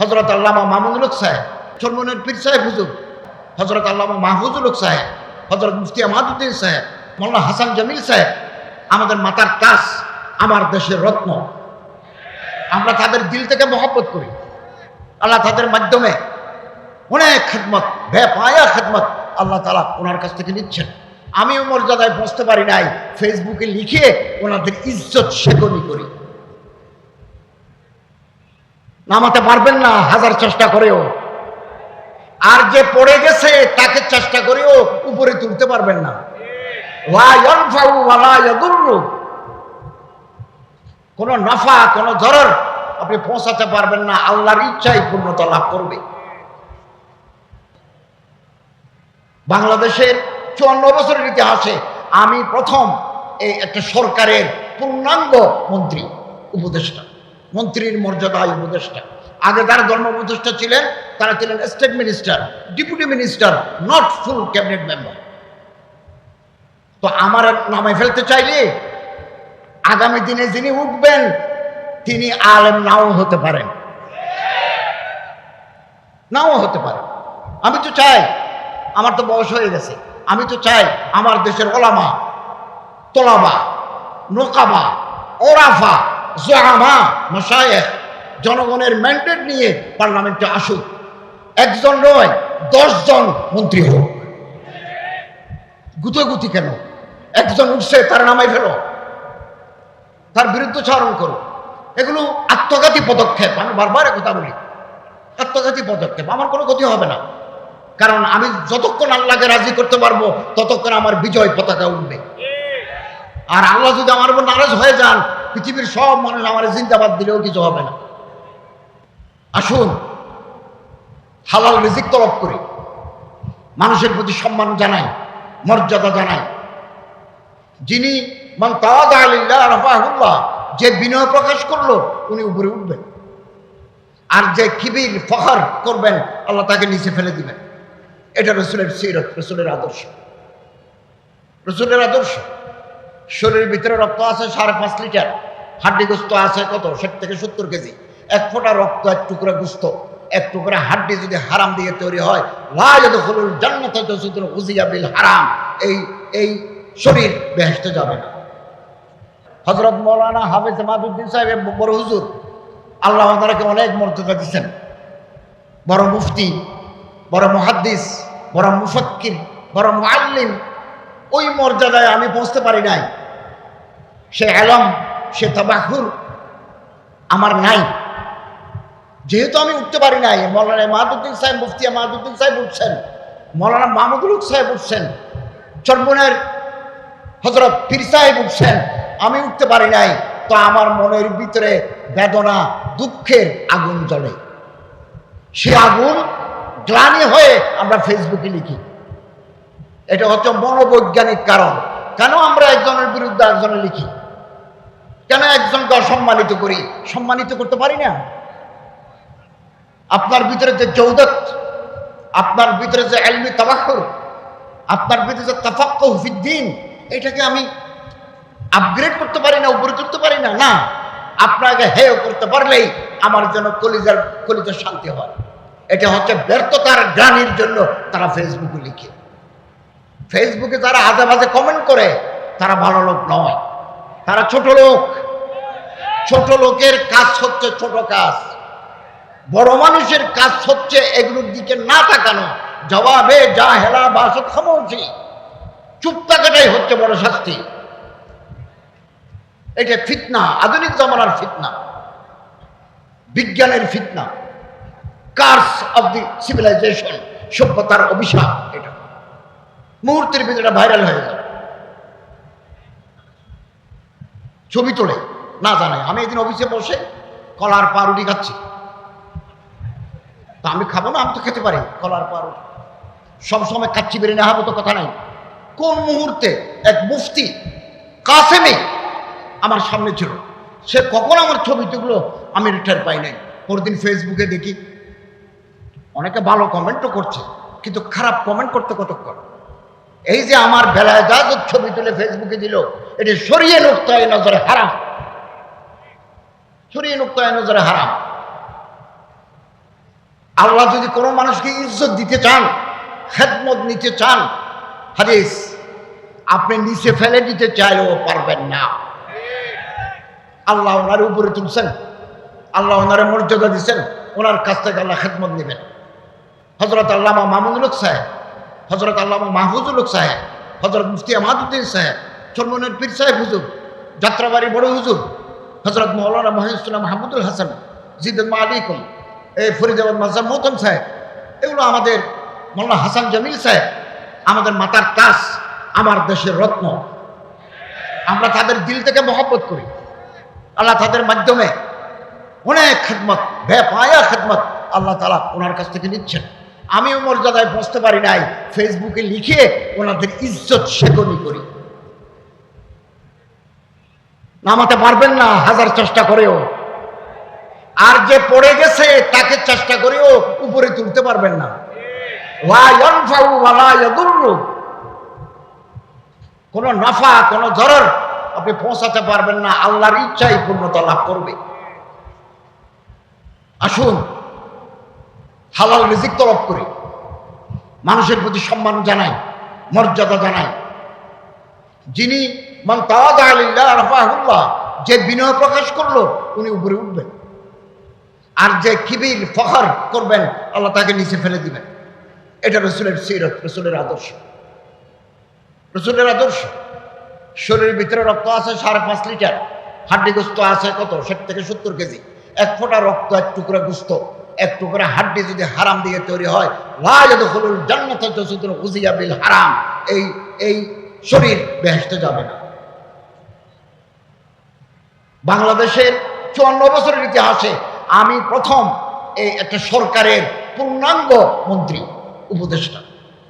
হজরত আল্লামা মামুনুল সাহেব চরমনের পীর সাহেব হুজুর হজরত আল্লামা মাহফুজুল সাহেব হজরত মুফতি আমাদুদ্দিন সাহেব মোল্লা হাসান জামিল সাহেব, আমাদের মাতার তাস আমার দেশের রত্ন। আমরা তাদের দিল থেকে মহব্বত করি। আল্লাহ তাদের মাধ্যমে অনেক খেদমত, বেপায়া খেদমত আল্লাহ তালা ওনার কাছ থেকে নিচ্ছেন। আমিও মর্যাদায় পৌঁছতে পারি নাই, ফেসবুকে লিখে ওনাদের ইজ্জত সেবনি করি। নামাতে পারবেন না, হাজার চেষ্টা করেও। আর যে পড়ে গেছে, তাকে চেষ্টা করেও উপরে তুলতে পারবেন না। কোনো নফা, কোনো ধরর আপনি পৌঁছাতে পারবেন না, আল্লাহর ইচ্ছাই পূর্ণতা লাভ করবে। বাংলাদেশের চুয়ান্ন বছরের ইতিহাসে আমি প্রথম এই একটা সরকারের পূর্ণাঙ্গ মন্ত্রী, উপদেষ্টা। মন্ত্রীর মর্যাদায় উপদেষ্টা। আগে তারা ধর্ম উপদেষ্টা ছিলেন, তারা ছিলেন state minister, deputy minister, not full cabinet member. তো আমার নামে ফেলতে চাইলে আগামী দিনে যিনি উঠবেন, তিনি আলেম নাও হতে পারেন। নাও হতে পারেন। আমি তো চাই, আমার তো বয়স হয়ে গেছে। আমি তো চাই আমার দেশের ওলামা, তোলাবা, নোকাবা, ওরাফা জোহামা, মশায়েখ, জনগণের ম্যান্ডেট নিয়ে পার্লামেন্টে আসুক। একজন নয়, দশজন মন্ত্রী হোক। গুতোগুতি কেন? একজন উঠছে, তার নামাই ফেলো। তার বিরুদ্ধচারণ করো। এগুলো আত্মঘাতী পদক্ষেপ। আমি বারবার কথা বলি। আত্মঘাতী পদক্ষেপ। আমার কোনো ক্ষতি হবে না। কারণ আমি যতক্ষণ আল্লাহকে রাজি করতে পারব, ততক্ষণ আমার বিজয় পতাকা উঠবে। আর আল্লাহ যদি আমার উপর নারাজ হয়ে যান পৃথিবীর সব মানুষ আমার জিন্দাবাদ দিলেও কিছু হবে না। আসুন, হালাল রিজিক তলব করি। মানুষের প্রতি সম্মান জানাই, মর্যাদা জানাই। যিনি যে বিনয় প্রকাশ করল, উনি উপরে উঠবেন। আর যে কিবির ফখর করবেন, আল্লাহ তাকে নিচে ফেলে দিবেন। এটা রসুলের সিরত, রসুলের আদর্শ। রসুলের আদর্শ, শরীরের ভিতরে রক্ত আছে সাড়ে পাঁচ লিটার। হাড্ডি গোস্ত আছে কত? ষাট থেকে সত্তর কেজি। এক ফোঁটা রক্ত, এক টুকরা গোস্ত। এক টুকরা হাড্ডি যদি হারাম দিয়ে তৈরি হয় হুজিয়া হারাম। এই এই শরীর বেহেসতে যাবে না। হজরত মৌলানা হাফেজ মাদুদ্দিন সাহেব, বড় হুজুর, আল্লাহ ওনারাকে অনেক মর্যাদা দিচ্ছেন বড় মুফতি, বড় মুহাদ্দিস, বড় মুফক্কির, বড় মুআল্লিম। ওই মর্যাদায় আমি পৌঁছতে পারি নাই। সে আলম সে তাবাহুর আমার নাই। যেহেতু আমি উঠতে পারি নাই, মৌলানা মাহাদুদ্দিন সাহেব মুফতি মাহাদুদ্দিন সাহেব উঠছেন, মৌলানা মাহমুদুল সাহেব উঠছেন চরমনের হজরত পীর সাহেব উঠছেন, আমি উঠতে পারি নাই, তো আমার মনের ভিতরে বেদনা, দুঃখের আগুন জ্বলে। সে আগুন গ্লানি হয়ে আমরা ফেসবুকে লিখি। এটা হচ্ছে মনোবৈজ্ঞানিক কারণ। কেন আমরা একজনের বিরুদ্ধে একজনে লিখি? কেন একজনকে অসম্মানিত করি? সম্মানিত করতে পারি না। আপনার ভিতরে যে জৌদত আপনার ভিতরে যে এলমি তাবাক্ষর আপনার ভিতরে যে তাফাক্ক হুফিদ্দিন এটাকে আমি আপগ্রেড করতে পারি না, উপরে তুলতে পারি না? না, আপনাকে হেয় করতে পারলেই আমার জন্য কলিজার কলিজার শান্তি হয়। এটা হচ্ছে ব্যর্থতার গ্রানির জন্য তারা ফেসবুকে লিখে। ফেসবুকে তারা আজে বাজে কমেন্ট করে, তারা ভালো লোক নয়। তারা ছোট লোক। ছোট লোকের কাজ হচ্ছে ছোট কাজ। বড় মানুষের কাজ হচ্ছে এগুলোর দিকে না তাকানো। জবাবে যা হেলা বাসত খামোছি চুপ থাকাটাই হচ্ছে বড় শাস্তি। এটা ফিতনা, আধুনিক জমানার ফিতনা। বিজ্ঞানের ফিতনা। কার্স অব দি সিভিলাইজেশন, সভ্যতার অভিশাপ এটা। মুহূর্তের ভিতরে ভাইরাল হয়ে যাবে। ছবি তোলে, না জানে। আমি একদিন অফিসে বসে কলার পাউরুটি খাচ্ছি। তা আমি খাব না, আমি তো খেতে পারি কলার পাউরুটি। সবসময় খাচ্ছি বেরিয়ে না হব তো কথা নাই। কোন মুহূর্তে এক মুফতি কাসেমে আমার সামনে ছিল। সে কখন আমার ছবি তুললো, আমি রিটার পাই নাই। পরদিন ফেসবুকে দেখি, অনেকে ভালো কমেন্টও করছে, কিন্তু খারাপ কমেন্ট করতে কতক্ষণ? এই যে আমার বেলায় যা যা ছবি তুলে ফেসবুকে দিল, এটি সরিয়ে নোক্তায় নজরে হারাম। সরিয়ে নোক্তায় নজরে হারাম। আল্লাহ যদি কোনো মানুষকে ইজ্জত দিতে চান, খেদমত নিতে চান, হাদিস, আপনি নিচে ফেলে দিতে চাইলেও পারবেন না। আল্লাহ ওনার উপরে তুলছেন, আল্লাহ ওনারে মর্যাদা দিচ্ছেন, ওনার কাছ থেকে আল্লাহ খেদমত নেবেন। হজরত আল্লামা মামুনুল সাহেব হজরত আল্লামা মাহফুজুল সাহেব হজরত মুফতি আহমাদুদ্দিন সাহেব চন্মনের পীর সাহেব হুজুর, যাত্রাবাড়ি বড় হুজুর হজরত মৌলানা মহিউসুল্লাহ মাহমুদুল হাসান, জিদুল মালিকুম এই ফরিদাবাদ মাজার মোহতম সাহেব, এগুলো আমাদের মৌলানা হাসান জামিল সাহেব, আমাদের মাতার তাস আমার দেশের রত্ন। আমরা তাদের দিল থেকে মহব্বত করি। আল্লাহ তাদের মাধ্যমে অনেক খেদমত, বেপায়া খেদমত আল্লাহ তালা ওনার কাছ থেকে নিচ্ছেন। আমিও মর্যাদায় বসতে পারি নাই। ফেসবুকে লিখে ওনাদের ইজ্জত সেগনি করি। নামাতে পারবেন না হাজার চেষ্টা করেও। আর যে পড়ে গেছে তাকে চেষ্টা করেও উপরে তুলতে পারবেন না। কোনো নাফা, কোনো জরর আপনি পৌঁছাতে পারবেন না। আল্লাহর ইচ্ছাই পূর্ণতা লাভ করবে। আসুন। হালাল রিজিক তলব করি। মানুষের প্রতি সম্মান জানাই মর্যাদা জানাই যিনি যে বিনয় প্রকাশ করল, উনি উপরে উঠবেন। আর যে কিবির ফখর করবেন, আল্লাহ তাকে নিচে ফেলে দিবেন। এটা রসুলের সিরত, রসুলের আদর্শ। রসুলের আদর্শ। শরীরের ভিতরে রক্ত আছে সাড়ে পাঁচ লিটার। হাড্ডি গোস্ত আছে কত? ষাট থেকে সত্তর কেজি। এক ফোঁটা রক্ত, এক টুকরা গোস্ত। এক টুকরা হাড্ডি যদি হারাম দিয়ে তৈরি হয় হারাম। এই এই শরীর বেহেস্তে যাবে না। বাংলাদেশের চুয়ান্ন বছরের ইতিহাসে আমি প্রথম এই একটা সরকারের পূর্ণাঙ্গ মন্ত্রী, উপদেষ্টা,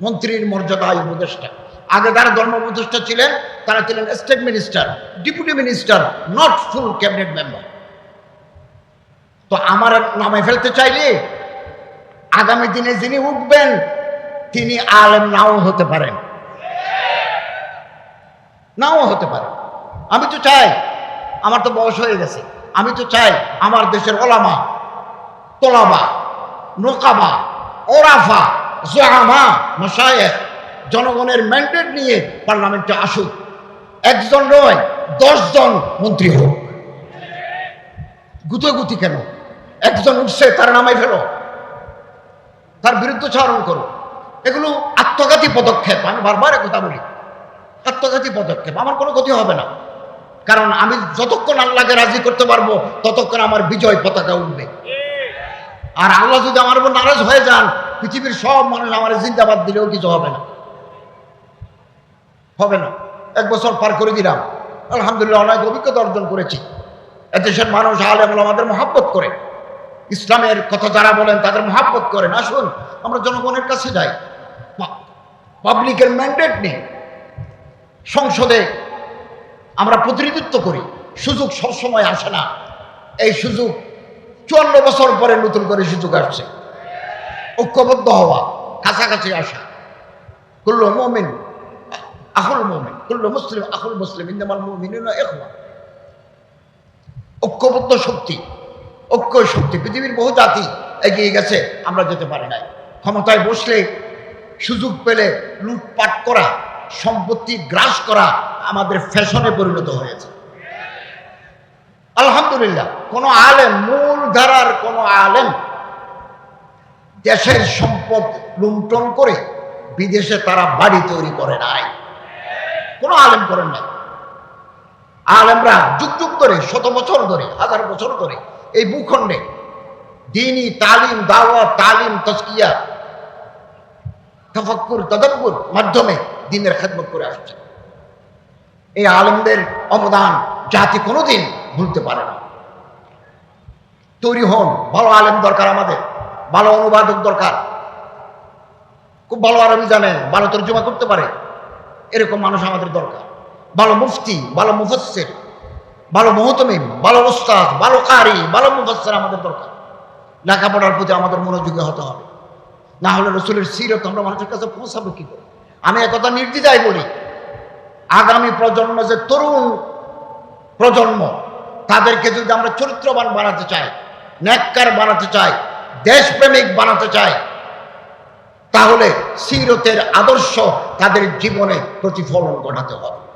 মন্ত্রীর মর্যাদায় উপদেষ্টা। আগে যারা ধর্ম উপদেষ্টা ছিলেন, তারা ছিলেন state minister, deputy minister, not full cabinet member. তো আমার নামে ফেলতে চাইলে আগামী দিনে যিনি উঠবেন, তিনি আলেম নাও হতে পারেন। নাও হতে পারে। আমি তো চাই, আমার তো বয়স হয়ে গেছে। আমি তো চাই আমার দেশের ওলামা, তোলাবা, নোকাবা, ওরাফা, জোহামা, মশায়েখ, জনগণের ম্যান্ডেট নিয়ে পার্লামেন্টে আসুক। একজন নয়, দশজন মন্ত্রী হোক। গুতোগুতি কেন? একজন উঠছে, তার নামে ফেলো। তার বিরুদ্ধে চারণ করো। এগুলো আত্মঘাতী পদক্ষেপ, আমি বারবার কথা বলি। আত্মঘাতী পদক্ষেপ, আমার কোনো ক্ষতি হবে না। কারণ আমি যতক্ষণ আল্লাহকে রাজি করতে পারব, ততক্ষণ আমার বিজয় পতাকা উঠবে। আর আল্লাহ যদি আমার উপর নারাজ হয়ে যান, পৃথিবীর সব মানুষ আমার জিন্দাবাদ দিলেও কিছু হবে না। হবে না। এক বছর পার করে দিলাম। আলহামদুলিল্লাহ, অনেক অভিজ্ঞতা অর্জন করেছি। এদেশের মানুষ, আলেম আমাদের মহাব্বত করে। ইসলামের কথা যারা বলেন, তাদের মহাব্বত করেন। আসুন, আমরা জনগণের কাছে যাই। পাবলিকের ম্যান্ডেট নেই। সংসদে আমরা প্রতিনিধিত্ব করি। সুযোগ সবসময় আসে না। এই সুযোগ চুয়ান্ন বছর পরে নতুন করে সুযোগ আসছে। ঐক্যবদ্ধ হওয়া, কাছাকাছি আসা। কুল্লু মমিন আহুল মমিন, কুল্লু মুসলিম আহুল মুসলিম ইন্দামাল মমিন এখওয়া ঐক্যবদ্ধ শক্তি। ঐক্য শক্তি। পৃথিবীর বহু জাতি এগিয়ে গেছে, আমরা যেতে পারি নাই। ক্ষমতায় বসলে সুযোগ পেলে লুটপাট করা, সম্পত্তি গ্রাস করা আমাদের ফ্যাশনে পরিণত হয়েছে। আলহামদুলিল্লাহ, কোন আলেম, মূল ধারার কোন আলেম দেশের সম্পদ লুণ্ঠন করে বিদেশে তারা বাড়ি তৈরি করে নাই। কোনো আলেম করেন নাই। আলেমরা যুগ যুগ ধরে, শত বছর ধরে, হাজার বছর ধরে এই ভূখণ্ডে। দিনই তালিম দাওয়া তালিম তস্কিয়া তফক্কুর, তদব্বুর মাধ্যমে দিনের খেদমত করে আসছে। এই আলেমদের অবদান জাতি কোনোদিন ভুলতে পারে না। তৈরি হন, ভালো আলেম দরকার আমাদের, ভালো অনুবাদক দরকার। খুব ভালো আরবি জানে, ভালো তর্জমা করতে পারে, এরকম মানুষ আমাদের দরকার। ভালো মুফতি, ভালো মুফসের ভালো মহতমিম, ভালো ওস্তাদ ভালো কারি, ভালো মুফসের আমাদের দরকার। লেখাপড়ার প্রতি আমাদের মনোযোগী হতে হবে। না হলে রসুলের সিরত আমরা মানুষের কাছে পৌঁছাবো কি করে? আমি একথা নির্দ্বিধায় বলি, আগামী প্রজন্ম যে তরুণ প্রজন্ম, তাদেরকে যদি আমরা চরিত্রবান বানাতে চাই, ন্যাক্কার বানাতে চাই, দেশপ্রেমিক বানাতে চাই, তাহলে সিরতের আদর্শ তাদের জীবনে প্রতিফলন ঘটাতে হবে।